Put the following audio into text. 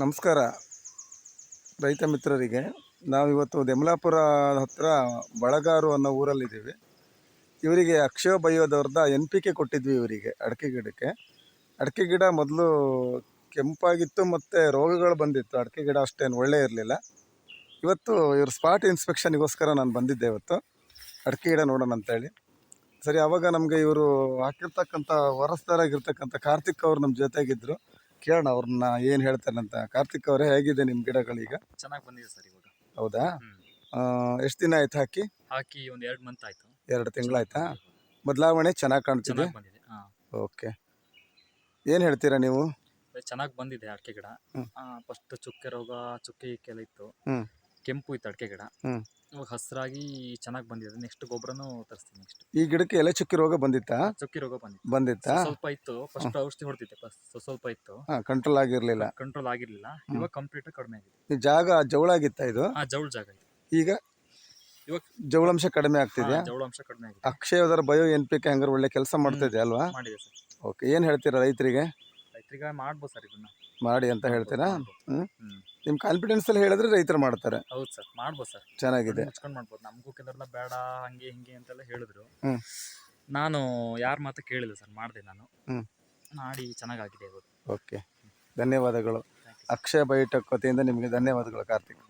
ನಮಸ್ಕಾರ. ರೈತ ಮಿತ್ರರಿಗೆ, ನಾವಿವತ್ತು ದೆಮ್ಲಾಪುರ ಹತ್ತಿರ ಬಳಗಾರು ಅನ್ನೋ ಊರಲ್ಲಿದ್ದೀವಿ. ಇವರಿಗೆ ಅಕ್ಷಯ ಬಯೋದವ್ರದ ಎನ್ ಪಿ ಕೆ ಕೊಟ್ಟಿದ್ವಿ ಇವರಿಗೆ, ಅಡಿಕೆ ಗಿಡಕ್ಕೆ. ಅಡಿಕೆ ಗಿಡ ಮೊದಲು ಕೆಂಪಾಗಿತ್ತು ಮತ್ತು ರೋಗಗಳು ಬಂದಿತ್ತು, ಅಡಿಕೆ ಗಿಡ ಅಷ್ಟೇನು ಒಳ್ಳೆ ಇರಲಿಲ್ಲ. ಇವತ್ತು ಇವ್ರ ಸ್ಪಾಟ್ ಇನ್ಸ್ಪೆಕ್ಷನ್ಗೋಸ್ಕರ ನಾನು ಬಂದಿದ್ದೆ ಇವತ್ತು. ಅಡಿಕೆ ಗಿಡ ನೋಡೋಣ ಅಂತೇಳಿ. ಸರಿ, ಅವಾಗ ನಮಗೆ ಇವರು ಹಾಕಿರ್ತಕ್ಕಂಥ ವರಸ್ದಾರಾಗಿರ್ತಕ್ಕಂಥ ಕಾರ್ತಿಕ್ ಅವರು ನಮ್ಮ ಜೊತೆಗಿದ್ರು. ಕೇಳೋಣ ಅವ್ರನ್ನ ಏನು ಹೇಳ್ತಾರೆ ಅಂತ. ಕಾರ್ತಿಕ್ ಅವರೇ ಹೇಗಿದೆ ನಿಮ್ಮ ಗಿಡಗಳೀಗ? ಚೆನ್ನಾಗಿ ಬಂದಿದೆ ಸರ್ ಇವಾಗ. ಹೌದಾ? ಹ್ಮ್. ಎಷ್ಟು ದಿನ ಆಯ್ತು ಹಾಕಿ? ಹಾಕಿ ಒಂದು ಎರಡು ಮಂತ್ ಆಯ್ತು. ಎರಡು ತಿಂಗಳಾಯ್ತಾ ಬದಲಾವಣೆ ಚೆನ್ನಾಗಿ ಕಾಣ್ತಿದೆ? ಚೆನ್ನಾಗಿ ಬಂದಿದೆ ಹಾ. ಓಕೆ. ಏನು ಹೇಳ್ತೀರಾ ನೀವು? ಚೆನ್ನಾಗಿ ಬಂದಿದೆ ಅಡಿಕೆ ಗಿಡ. ಹ್ಮ್. ಫಸ್ಟ್ ಚುಕ್ಕೆ ರೋಗ ಚುಕ್ಕೆ ಕೆಲ ಇತ್ತು. ಹ್ಮ್. ಕೆಂಪು ಇತ್ತು ಅಡಿಕೆ ಗಿಡ. ಹ್ಮ್. ಇವಾಗ ಹಸಿರಾಗಿ ಚೆನ್ನಾಗಿ ಬಂದಿದೆ. ನೆಕ್ಸ್ಟ್ ಗೊಬ್ಬರನೂ ತರಿಸ್ತೀನಿ ನೆಕ್ಸ್ಟ್ ಈ ಗಿಡಕ್ಕೆ ಎಲೆ ಚುಕ್ಕಿ ರೋಗ ಬಂದಿತ್ತಾ? ಚುಕ್ಕಿ ರೋಗ ಬಂದಿತ್ತು. ಬಂದಿತ್ತಾ? ಸ್ವಲ್ಪ ಸ್ವಲ್ಪ ಇತ್ತು. ಫಸ್ಟ್ ಔಷಧಿ ಹೊಡ್ತಿದ್ದೆ ಫಸ್ಟ್ ಸ್ವಲ್ಪ ಇತ್ತು. ಹಾಂ ಕಂಟ್ರೋಲ್ ಆಗಿರಲಿಲ್ಲ. ಕಂಟ್ರೋಲ್ ಆಗಿರ್ಲಿಲ್ಲ. ಇವಾಗ ಕಂಪ್ಲೀಟ್ ಕಡಿಮೆ ಆಗಿದೆ. ಈ ಜಾಗ ಜವಳಾಗಿತ್ತಾ ಇದು? ಆ ಜವಳ ಜಾಗ ಇದೆ. ಈಗ? ಇವಾಗ ಜವಳಾಂಶ ಕಡಿಮೆ ಆಗ್ತಿದೆಯಾ? ಜವಳಾಂಶ ಕಡಿಮೆ ಆಗಿದೆ. ಅಕ್ಷಯದರ ಬಯೋ ಎನ್ ಪಿ ಕೆ ಹಂಗಾರೆ ಒಳ್ಳೆ ಕೆಲಸ ಮಾಡ್ತಿದೆ ಅಲ್ವಾ? ಮಾಡಿದೆ ಸರ್. ಓಕೆ ಏನು ಹೇಳ್ತೀರಾ ರೈತರಿಗೆ? ರೈತರಿಗೆ ಮಾಡ್ಬೋದು ಸರ್ ಇದನ್ನ. ಮಾಡಿ ಅಂತ ಹೇಳ್ತೀರಾ? ಹ್ಞೂ ಹ್ಮ್? ಹ್ಮ್. ನಿಮ್ಮ ಕಾನ್ಫಿಡೆನ್ಸ್ ಅಲ್ಲಿ ಹೇಳಿದ್ರೆ ರೈತರು ಮಾಡ್ತಾರೆ. ಹೌದು ಸರ್ ಮಾಡ್ಬೋದು ಸರ್. ಚೆನ್ನಾಗಿದೆ. ಮುಚ್ಕೊಂಡು ಮಾಡ್ಬೋದು. ನಮಗೂ ಕೆಲವ್ರೆಲ್ಲ ಬೇಡ ಹಂಗೆ ಹಿಂಗೆ ಅಂತೆಲ್ಲ ಹೇಳಿದ್ರು. ಹ್ಮ್. ನಾನು ಯಾರ ಮಾತು ಕೇಳಿಲ್ಲ ಸರ್ ಮಾಡಿದೆ ನಾನು. ಹ್ಮ್. ಮಾಡಿ ಚೆನ್ನಾಗಾಗಿದೆ ಇವತ್ತು ಓಕೆ. ಧನ್ಯವಾದಗಳು. ಅಕ್ಷಯ ಬಯೋಟೆಕ್ ವತಿಯಿಂದ ನಿಮಗೆ ಧನ್ಯವಾದಗಳು ಕಾರ್ತಿಕ್.